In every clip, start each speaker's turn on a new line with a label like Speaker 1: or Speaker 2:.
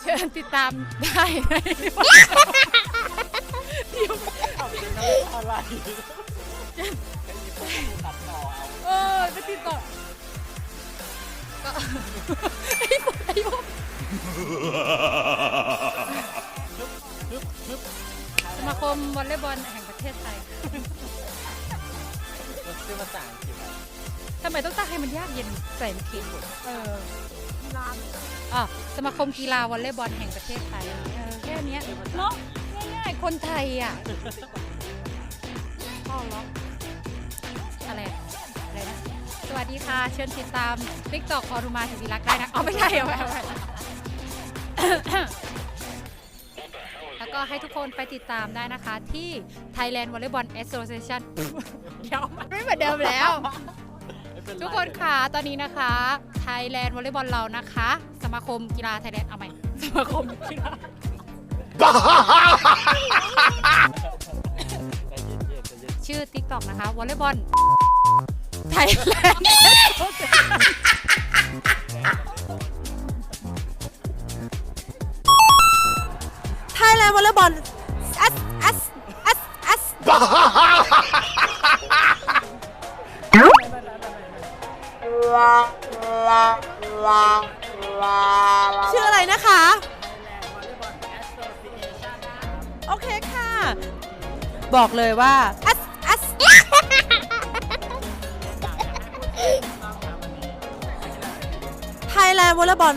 Speaker 1: เชิญติดตามได้ในเดี๋ยว
Speaker 2: อะไรไอ้พวกกูตัดต่อเอ
Speaker 1: อไปติดต่อก็ไอ้พวกไอ้พวกสมาคมวอลเลย์บอลแห่งประเทศไทย
Speaker 2: มันชื่อภาษาอังกฤษ
Speaker 1: ทำไมต้องตั้งให้มันยากเย็นใส่เขียนเออ อะสมาคมกีฬาวอลเลย์บอลแห่งประเทศไทยเออแค่เนี้ยเนาะง่ายๆ คนไทยอะพ่อล็อกอะไรอะอะไรนะสวัสดีค่ะ เชิญติดตามติ๊กตอกคอรุมาสิวิรักษ์ได้นะอ๋อไม่ใช่เอาไปเอาไปแล้วก็ให้ทุกคนไปติดตามได้นะคะที่ Thailand Volleyball Association เดี๋ยวมันไม่เหมือนเดิมแล้ว
Speaker 2: ไม่เป็นไร
Speaker 1: ทุกคนค่ะ ตอนนี้นะคะไทยแลนด์วอลเลย์บอลเรานะคะส มาคมกีฬาไทยแลนด์เอาใหม่สมาคมกีฬา
Speaker 2: ใจเย็นๆใจเย็น
Speaker 1: ชื่อ TikTok นะคะวอลเลย์บอลไทยแลนด์
Speaker 3: ไทยแลนด์วอลเลย์บอลอัสอัสอัสอัส ชื่ออะไรนะคะ โอเคค่ะ บอกเลยว่าอัสอัสไทยแลนด์วอลเลย์บอล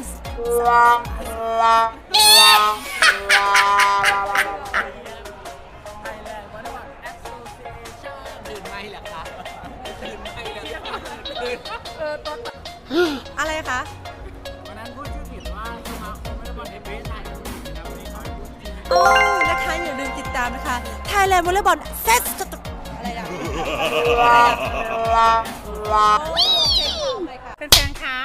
Speaker 2: ตื่นไหมเหรอคะตื่นไหมเหรอคะาลื
Speaker 3: มติดตามนะคะ Thailand Volleyball Fest อะไรนะ
Speaker 4: เป็นแฟนๆคะ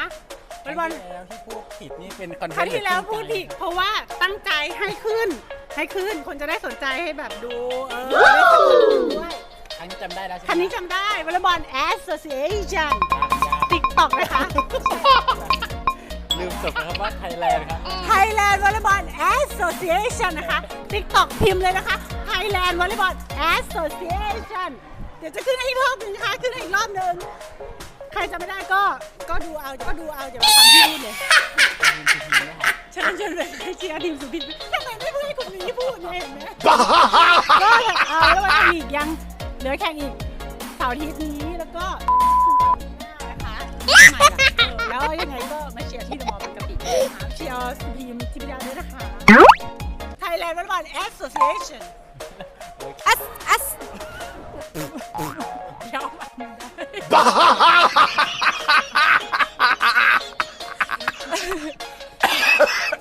Speaker 4: วอลเลย์บอล
Speaker 2: แล้วที่พูดผิดนี่เป็นคอนเทนต์
Speaker 4: ครั้งที่แล้ว
Speaker 2: หรือ
Speaker 4: พูดผิดเพราะว่าตั้งใจให้ขึ้น ให้ขึ้นคนจะได้สนใจให้แบบดู เออได้สนุกด้วย
Speaker 2: ครั้งนี้จำได้แล้วใช่ไหม
Speaker 4: คันนี้จำได้วอลเลย์บอล Association TikTok นะคะ
Speaker 2: ลืมจบนะครับว่าไทยแลนด์ครับ
Speaker 4: Thailand Volleyball Association นะคะ TikTok พิมพ์เลยนะคะ Thailand Volleyball Association เดี๋ยวจะขึ้นให้อีกรอบหนึงนะคะ ขึ้นให้อีกรอบหนึงใครจะไม่ได้ก็ก็ดูเอาก็ดูเอาอย่ามาฟังที่พูดเลยเชิญเชิญเลยให้เชียร์ทีมสุพินทำไมไม่พูดให้คนนี้พูดเนี่ยเห็นไหมก็เอาแล้ววันอีกยังเหลือแข่งอีกเสาร์อาทิตย์นี้แล้วก็สุกร์หน้านะคะใหม่ละเออแล้วยังไงก็มาเชียร์ที่เดอะมอลล์ปกตินะคะเชียร์ทีมทีมยาด้วยนะคะ Thai Level
Speaker 3: 1 Association. S S.